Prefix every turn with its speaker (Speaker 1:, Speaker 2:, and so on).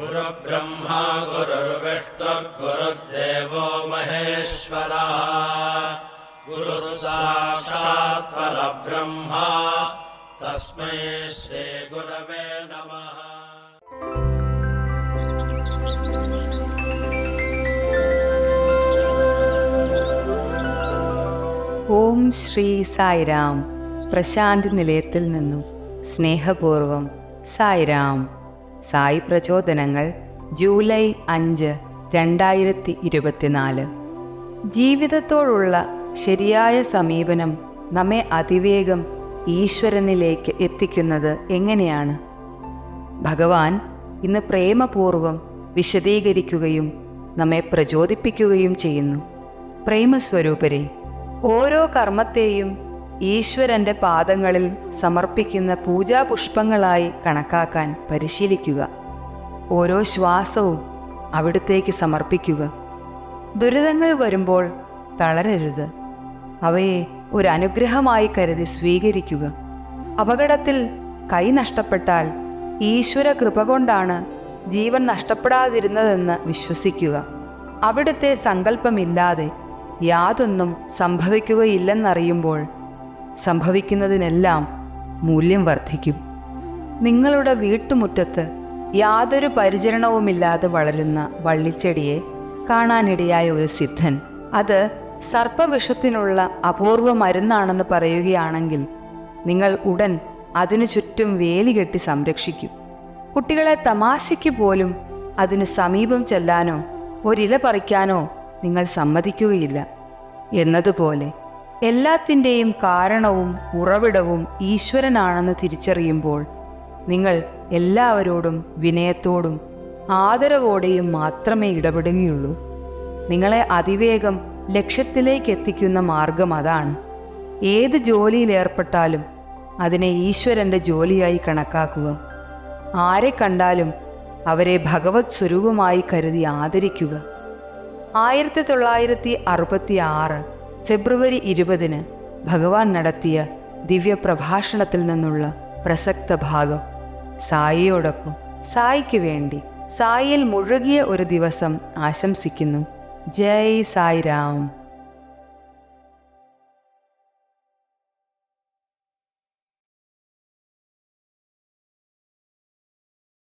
Speaker 1: गुरुर्ब्रह्मा गुरुर्विष्णुर्गुरुर्देवो महेश्वरः गुरुः साक्षात् परब्रह्मा तस्मै श्रीगुरवे नमः
Speaker 2: ഓം ശ്രീ സായിരാം പ്രശാന്തി നിലയത്തിൽ നിന്നും സ്നേഹപൂർവം സായിരാം സായി പ്രചോദനങ്ങൾ ജൂലൈ അഞ്ച് രണ്ടായിരത്തി ഇരുപത്തിനാല് ജീവിതത്തോടുള്ള ശരിയായ സമീപനം നമ്മെ അതിവേഗം ഈശ്വരനിലേക്ക് എത്തിക്കുന്നത് എങ്ങനെയാണ്? ഭഗവാൻ ഇന്ന് പ്രേമപൂർവം വിശദീകരിക്കുകയും നമ്മെ പ്രചോദിപ്പിക്കുകയും ചെയ്യുന്നു. പ്രേമസ്വരൂപരെ ഓരോ കർമ്മത്തെയും ഈശ്വരന്റെ പാദങ്ങളിൽ സമർപ്പിക്കുന്ന പൂജാപുഷ്പങ്ങളായി കണക്കാക്കാൻ പരിശീലിക്കുക. ഓരോ ശ്വാസവും അവിടുത്തേക്ക് സമർപ്പിക്കുക. ദുരിതങ്ങൾ വരുമ്പോൾ തളരരുത്. അവയെ ഒരു അനുഗ്രഹമായി കരുതി സ്വീകരിക്കുക. അപകടത്തിൽ കൈ നഷ്ടപ്പെട്ടാൽ ഈശ്വര കൃപ കൊണ്ടാണ് ജീവൻ നഷ്ടപ്പെടാതിരുന്നതെന്ന് വിശ്വസിക്കുക. അവിടുത്തെ സങ്കല്പമില്ലാതെ യാതൊന്നും സംഭവിക്കുകയില്ലെന്നറിയുമ്പോൾ സംഭവിക്കുന്നതിനെല്ലാം മൂല്യം വർദ്ധിക്കും. നിങ്ങളുടെ വീട്ടുമുറ്റത്ത് യാതൊരു പരിചരണവുമില്ലാതെ വളരുന്ന വള്ളിച്ചെടിയെ കാണാനിടയായ ഒരു സിദ്ധൻ. അത് സർപ്പവിഷത്തിനുള്ള അപൂർവ മരുന്നാണെന്ന് പറയുകയാണെങ്കിൽ നിങ്ങൾ ഉടൻ അതിനു ചുറ്റും വേലി കെട്ടി സംരക്ഷിക്കും. കുട്ടികളെ തമാശയ്ക്ക് പോലും അതിനു സമീപം ചെല്ലാനോ ഒരില പറിക്കാനോ നിങ്ങൾ സമ്മതിക്കുകയില്ല. എന്നതുപോലെ എല്ലാത്തിന്റെയും കാരണവും ഉറവിടവും ഈശ്വരനാണെന്ന് തിരിച്ചറിയുമ്പോൾ നിങ്ങൾ എല്ലാവരോടും വിനയത്തോടും ആദരവോടെയും മാത്രമേ ഇടപെടുകയുള്ളൂ. നിങ്ങളെ അതിവേഗം ലക്ഷ്യത്തിലേക്ക് എത്തിക്കുന്ന മാർഗം അതാണ്. ഏത് ജോലിയിലേർപ്പെട്ടാലും അതിനെ ഈശ്വരന്റെ ജോലിയായി കണക്കാക്കുക. ആരെ കണ്ടാലും അവരെ ഭഗവത് സ്വരൂപമായി കരുതി ആദരിക്കുക. ആയിരത്തി തൊള്ളായിരത്തി അറുപത്തി ആറ് ഫെബ്രുവരി ഇരുപതിന് ഭഗവാൻ നടത്തിയ ദിവ്യപ്രഭാഷണത്തിൽ നിന്നുള്ള പ്രസക്ത ഭാഗം. സായിയോടൊപ്പം സായിക്ക് വേണ്ടി സായിയിൽ മുഴുകിയ ഒരു ദിവസം ആശംസിക്കുന്നു. ജയ് സായി രാം